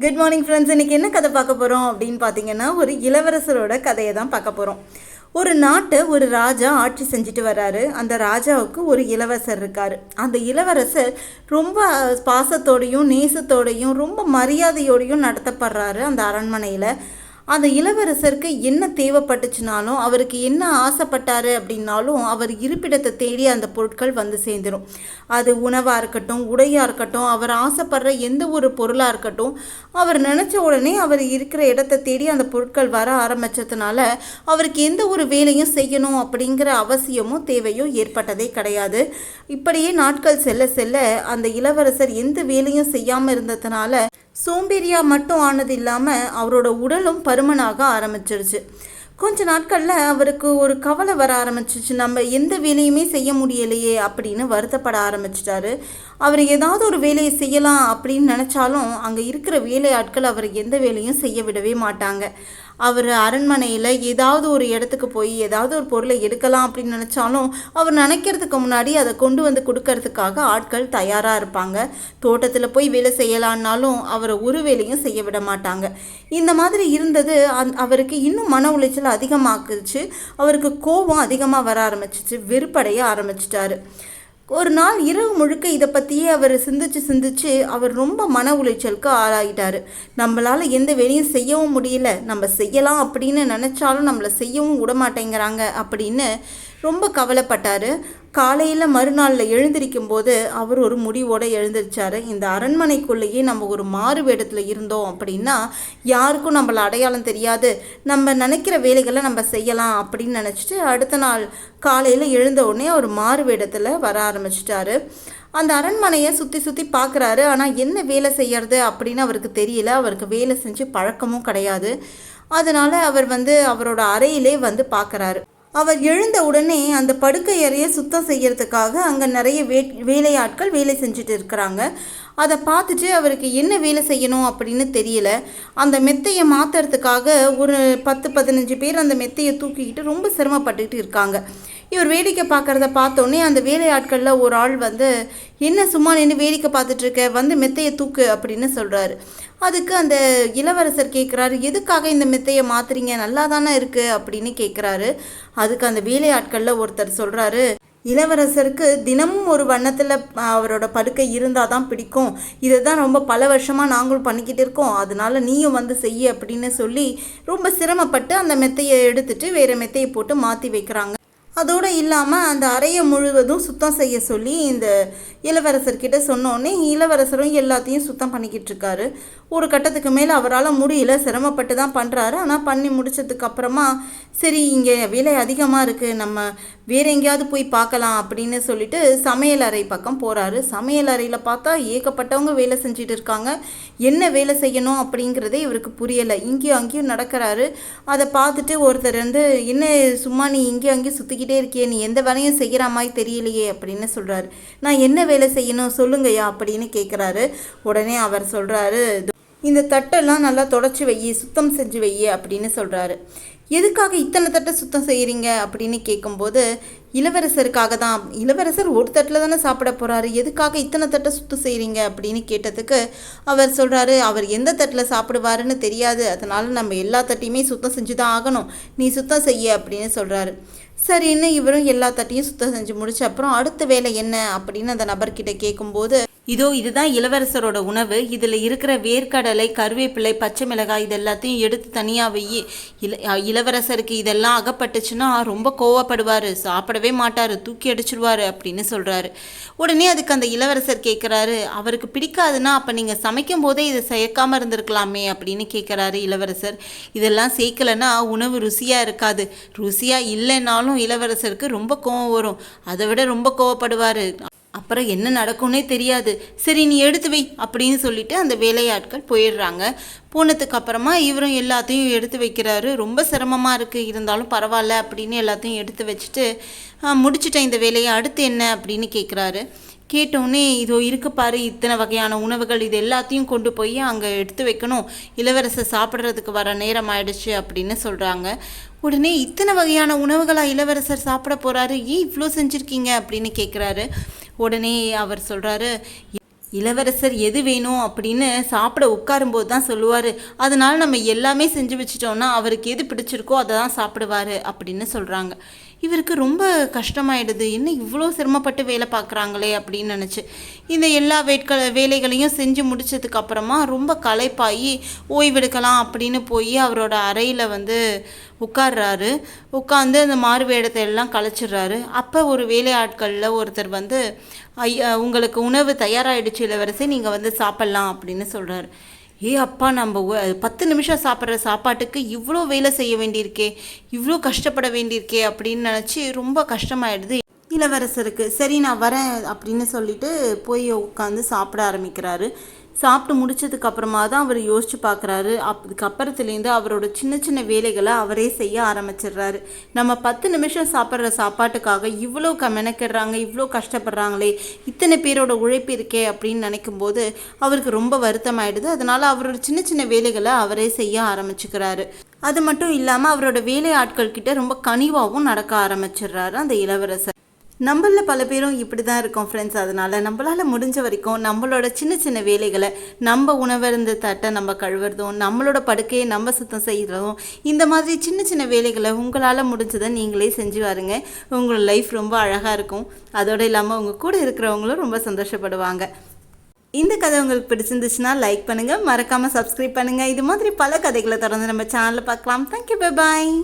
Good morning friends இன்றைக்கி என்ன கதை பார்க்க போகிறோம் அப்படின்னு பார்த்தீங்கன்னா ஒரு இளவரசரோட கதையை தான் பார்க்க போகிறோம் ஒரு நாட்டை ஒரு ராஜா ஆட்சி செஞ்சுட்டு வர்றாரு. அந்த ராஜாவுக்கு ஒரு இளவரசர் இருக்கார். அந்த இளவரசர் ரொம்ப பாசத்தோடையும் நேசத்தோடையும் ரொம்ப மரியாதையோடையும் நடத்தப்படுறாரு அந்த அரண்மனையில். அந்த இளவரசருக்கு என்ன தேவைப்பட்டுச்சுனாலும் அவருக்கு என்ன ஆசைப்பட்டாரு அப்படின்னாலும் அவர் இருப்பிடத்தை தேடி அந்த பொருட்கள் வந்து சேர்ந்துடும் அது உணவாக இருக்கட்டும் உடையாக இருக்கட்டும் அவர் ஆசைப்படுற எந்த ஒரு பொருளாக இருக்கட்டும் அவர் நினச்ச உடனே அவர் இருக்கிற இடத்த தேடி அந்த பொருட்கள் வர ஆரம்பித்ததுனால அவருக்கு எந்த ஒரு வேலையும் செய்யணும் அப்படிங்கிற அவசியமும் தேவையும் ஏற்பட்டதே கிடையாது. இப்படியே நாட்கள் செல்ல செல்ல அந்த இளவரசர் எந்த வேலையும் செய்யாமல் இருந்ததுனால சோம்பேறியா மட்டும் ஆனது இல்லாமல் அவரோட உடலும் பருமனாக ஆரம்பிச்சிருச்சு. கொஞ்ச நாட்களில் அவருக்கு ஒரு கவலை வர ஆரம்பிச்சிச்சு. நம்ம எந்த வேலையுமே செய்ய முடியலையே அப்படின்னு வருத்தப்பட ஆரம்பிச்சிட்டாரு. அவர் ஏதாவது ஒரு வேலையை செய்யலாம் அப்படின்னு நினச்சாலும் அங்கே இருக்கிற வேலை ஆட்கள் அவர் எந்த வேலையும் செய்ய விடவே மாட்டாங்க. அவர் அரண்மனையில் ஏதாவது ஒரு இடத்துக்கு போய் ஏதாவது ஒரு பொருளை எடுக்கலாம் அப்படின்னு நினச்சாலும் அவர் நினைக்கிறதுக்கு முன்னாடி அதை கொண்டு வந்து கொடுக்கறதுக்காக ஆட்கள் தயாராக இருப்பாங்க. தோட்டத்தில் போய் வேலை செய்யலான்னாலும் அவரை ஒரு வேலையும் செய்ய விட மாட்டாங்க. இந்த மாதிரி இருந்தது அந் அவருக்கு இன்னும் மன உளைச்சல் அதிகமாக்குச்சு. அவருக்கு கோபம் அதிகமாக வர ஆரம்பிச்சிச்சு. வெறுப்படைய ஆரம்பிச்சிட்டாரு. ஒரு நாள் இரவு முழுக்க இதை பற்றியே அவர் சிந்திச்சு சிந்திச்சு அவர் ரொம்ப மன உளைச்சலுக்கு ஆளாகிட்டார் நம்மளால் எந்த வேலையும் செய்யவும் முடியல. நம்ம செய்யலாம் அப்படின்னு நினச்சாலும் நம்மளை செய்யவும் விடமாட்டேங்கிறாங்க அப்படின்னு ரொம்ப கவலைப்பட்டார். காலையில் மறுநாளில் எழுந்திருக்கும் போது அவர் ஒரு முடிவோடு எழுந்திருச்சார். இந்த அரண்மனைக்குள்ளேயே நம்ம ஒரு மாறு வேடத்தில் இருந்தோம் அப்படின்னா யாருக்கும் நம்மளை அடையாளம் தெரியாது. நம்ம நினைக்கிற வேலைகளை நம்ம செய்யலாம் அப்படின்னு நினச்சிட்டு அடுத்த நாள் காலையில் எழுந்த உடனே அவர் மாறு வேடத்தில் வர ஆரம்பிச்சிட்டாரு. அந்த அரண்மனையை சுற்றி சுற்றி பார்க்குறாரு ஆனால் என்ன வேலை செய்யறது அப்படின்னு அவருக்கு தெரியல. அவருக்கு வேலை செஞ்சு பழக்கமும் கிடையாது. அதனால் அவர் வந்து அவரோட அறையிலே வந்து பார்க்குறாரு அவர் எழுந்த உடனே அந்த படுக்கை அறையை சுத்தம் செய்யறதுக்காக அங்கே நிறைய வே வேலையாட்கள் வேலை செஞ்சுட்டு இருக்கிறாங்க. அதை பார்த்துட்டு அவருக்கு என்ன வேலை செய்யணும் அப்படின்னு தெரியல. அந்த மெத்தையை மாற்றுறதுக்காக ஒரு பத்து பதினஞ்சு பேர் அந்த மெத்தையை தூக்கிக்கிட்டு ரொம்ப சிரமப்பட்டுக்கிட்டு இருக்காங்க. இவர் வேடிக்கை பார்க்குறத பார்த்தோன்னே அந்த வேலையாட்களில் ஒரு ஆள் வந்து என்ன சும்மா நின்று வேடிக்கை பார்த்துட்ருக்க? வந்து மெத்தையை தூக்கு அப்படின்னு சொல்கிறாரு அதுக்கு அந்த இளவரசர் கேட்குறாரு எதுக்காக இந்த மெத்தையை மாத்துறீங்க? நல்லா தானே இருக்குது அப்படின்னு கேட்குறாரு அதுக்கு அந்த வேலையாட்களில் ஒருத்தர் சொல்கிறாரு இளவரசருக்கு தினமும் ஒரு வண்ணத்தில் அவரோட படுக்கை இருந்தால் தான் பிடிக்கும். இதை தான் ரொம்ப பல வருஷமாக நாங்களும் பண்ணிக்கிட்டு இருக்கோம். அதனால நீயும் வந்து செய்ய அப்படின்னு சொல்லி ரொம்ப சிரமப்பட்டு அந்த மெத்தையை எடுத்துட்டு வேறு மெத்தையை போட்டு மாற்றி வைக்கிறாங்க. அதோடு இல்லாமல் அந்த அறையை முழுவதும் சுத்தம் செய்ய சொல்லி இந்த இளவரசர்கிட்ட சொன்னோடனே இளவரசரும் எல்லாத்தையும் சுத்தம் பண்ணிக்கிட்டு இருக்காரு. ஒரு கட்டத்துக்கு மேலே அவரால் முடியல சிரமப்பட்டு தான் பண்ணுறாரு ஆனால் பண்ணி முடிச்சதுக்கு அப்புறமா சரி இங்கே விலை அதிகமாக இருக்குது நம்ம வேற எங்கேயாவது போய் பார்க்கலாம் அப்படின்னு சொல்லிட்டு சமையல் அறை பக்கம் போகிறாரு சமையல் அறையில் பார்த்தா ஏகப்பட்டவங்க வேலை செஞ்சுட்டு இருக்காங்க. என்ன வேலை செய்யணும் அப்படிங்கிறதே இவருக்கு புரியலை. இங்கேயும் அங்கேயும் நடக்கிறாரு. அதை பார்த்துட்டு ஒருத்தர் வந்து என்ன சும்மா நீ இங்கேயும் அங்கேயும் சுற்றிக்கிட்டே இருக்கியே. நீ எந்த வேலையும் செய்கிற மாதிரி தெரியலையே அப்படின்னு சொல்கிறாரு நான் என்ன வேலை செய்யணும் சொல்லுங்கய்யா அப்படின்னு கேட்குறாரு உடனே அவர் சொல்கிறாரு இந்த தட்டெல்லாம் நல்லா தொடச்சி வை சுத்தம் செஞ்சு வை அப்படின்னு சொல்கிறாரு எதுக்காக இத்தனை தட்டை சுத்தம் செய்கிறீங்க அப்படின்னு கேட்கும்போது இளவரசருக்காக தான். இளவரசர் ஒரு தட்டில் தானே சாப்பிட போகிறாரு எதுக்காக இத்தனை தட்டை சுத்தம் செய்கிறீங்க அப்படின்னு கேட்டதுக்கு அவர் சொல்கிறாரு அவர் எந்த தட்டில் சாப்பிடுவாருன்னு தெரியாது. அதனால் நம்ம எல்லா தட்டையுமே சுத்தம் செஞ்சு தான் ஆகணும். நீ சுத்தம் செய்ய அப்படின்னு சொல்கிறாரு சரின்னு இவரும் எல்லா தட்டையும் சுத்தம் செஞ்சு முடிச்ச அப்புறம் அடுத்த வேலை என்ன அப்படின்னு அந்த நபர்கிட்ட கேட்கும்போது இதோ இதுதான் இளவரசரோட உணவு. இதில் இருக்கிற வேர்க்கடலை கருவேப்பிலை பச்சை மிளகாய் இது எல்லாத்தையும் எடுத்து தனியாக வை இள இளவரசருக்கு இதெல்லாம் அகப்பட்டுச்சுன்னா ரொம்ப கோவப்படுவார். சாப்பிடவே மாட்டார். தூக்கி அடிச்சிருவார் அப்படின்னு சொல்கிறாரு உடனே அதுக்கு அந்த இளவரசர் கேட்குறாரு அவருக்கு பிடிக்காதுன்னா அப்போ நீங்கள் சமைக்கும் போதே இதை சேர்க்காமல் இருந்திருக்கலாமே அப்படின்னு கேட்குறாரு இளவரசர். இதெல்லாம் சேர்க்கலைன்னா உணவு ருசியாக இருக்காது. ருசியாக இல்லைன்னாலும் இளவரசருக்கு ரொம்ப கோவம் வரும். அதை விட ரொம்ப கோவப்படுவார். அப்புறம் என்ன நடக்கும்னே தெரியாது. சரி நீ எடுத்து வை அப்படின்னு சொல்லிட்டு அந்த வேலையாட்கள் போயிடுறாங்க. போனதுக்கு அப்புறமா இவரும் எல்லாத்தையும் எடுத்து வைக்கிறாரு. ரொம்ப சிரமமாக இருக்குது இருந்தாலும் பரவாயில்ல அப்படின்னு எல்லாத்தையும் எடுத்து வச்சுட்டு முடிச்சுட்டேன் முடிச்சிட்டேன் இந்த வேலையை. அடுத்து என்ன? அப்படின்னு கேட்குறாரு கேட்டோடனே இதோ இருக்கு பாரு. இத்தனை வகையான உணவுகள். இது எல்லாத்தையும் கொண்டு போய் அங்கே எடுத்து வைக்கணும். இளவரசர் சாப்பிட்றதுக்கு வர நேரம் ஆயிடுச்சு அப்படின்னு சொல்கிறாங்க உடனே இத்தனை வகையான உணவுகளாக இளவரசர் சாப்பிட போகிறாரு ஏன் இவ்வளோ செஞ்சுருக்கீங்க? அப்படின்னு கேட்குறாரு உடனே அவர் சொல்கிறாரு இளவரசர் எது வேணும் அப்படின்னு சாப்பிட உட்காரும்போது தான் சொல்லுவார். அதனால நம்ம எல்லாமே செஞ்சு வச்சிட்டோம்னா அவருக்கு எது பிடிச்சிருக்கோ அதை தான் சாப்பிடுவார் அப்படின்னு சொல்கிறாங்க இவருக்கு ரொம்ப கஷ்டமாயிடுது. என்ன இவ்வளோ சிரமப்பட்டு வேலை பார்க்குறாங்களே அப்படின்னு நினச்சி. இந்த எல்லா வேட்க வேலைகளையும் செஞ்சு முடிச்சதுக்கு அப்புறமா ரொம்ப களைப்பாகி ஓய்வெடுக்கலாம் அப்படின்னு போய் அவரோட அறையில் வந்து உட்கார்றாரு. உட்காந்து அந்த மாறு வேடத்தை எல்லாம் கலைச்சிடுறாரு அப்போ ஒரு வேலையாட்களில் ஒருத்தர் வந்து ஐயா உங்களுக்கு உணவு தயாராகிடுச்சு இளவரசி நீங்கள் வந்து சாப்பிட்லாம் அப்படின்னு சொல்கிறாரு ஏ அப்பா நம்ம பத்து நிமிஷம் சாப்பிட்ற சாப்பாட்டுக்கு இவ்வளோ வேலை செய்ய வேண்டியிருக்கே இவ்வளோ கஷ்டப்பட வேண்டியிருக்கே அப்படின்னு நினச்சி ரொம்ப கஷ்டமாயிடுது. இளவரசருக்கு சரி நான் வரேன் அப்படின்னு சொல்லிட்டு போய் உட்காந்து சாப்பிட ஆரம்பிக்கிறாரு. சாப்பிட்டு முடித்ததுக்கு அப்புறமா தான் அவர் யோசிச்சு பார்க்குறாரு அதுக்கப்புறத்துலேருந்து அவரோட சின்ன சின்ன வேலைகளை அவரே செய்ய ஆரம்பிச்சிடுறாரு. நம்ம பத்து நிமிஷம் சாப்பிட்ற சாப்பாட்டுக்காக இவ்வளோ க மெனக்கிடுறாங்க இவ்வளோ கஷ்டப்படுறாங்களே இத்தனை பேரோட உழைப்பு இருக்கே அப்படின்னு நினைக்கும் போது அவருக்கு ரொம்ப வருத்தமாயிடுது. அதனால அவரோட சின்ன சின்ன வேலைகளை அவரே செய்ய ஆரம்பிச்சுக்கிறாரு. அது மட்டும் இல்லாமல் அவரோட வேலை ஆட்கள் கிட்ட ரொம்ப கனிவாகவும் நடக்க ஆரம்பிச்சிடுறாரு அந்த இளவரசர். நம்மளில் பல பேரும் இப்படி தான் இருக்கோம் ஃப்ரெண்ட்ஸ் அதனால் நம்மளால் முடிஞ்ச வரைக்கும் நம்மளோட சின்ன சின்ன வேலைகளை நம்ம உணவருந்த தட்டை நம்ம கழுவுறதும் நம்மளோட படுக்கையை நம்ம சுத்தம் செய்கிறதும் இந்த மாதிரி சின்ன சின்ன வேலைகளை உங்களால் முடிஞ்சதை நீங்களே செஞ்சு வாருங்க. உங்களோட லைஃப் ரொம்ப அழகாக இருக்கும். அதோட இல்லாமல் உங்கள் கூட இருக்கிறவங்களும் ரொம்ப சந்தோஷப்படுவாங்க. இந்த கதை உங்களுக்கு பிடிச்சிருந்துச்சுன்னா லைக் பண்ணுங்கள் மறக்காமல் சப்ஸ்கிரைப் பண்ணுங்கள் இது மாதிரி பல கதைகளை தொடர்ந்து நம்ம சேனலில் பார்க்கலாம். Thank you bye bye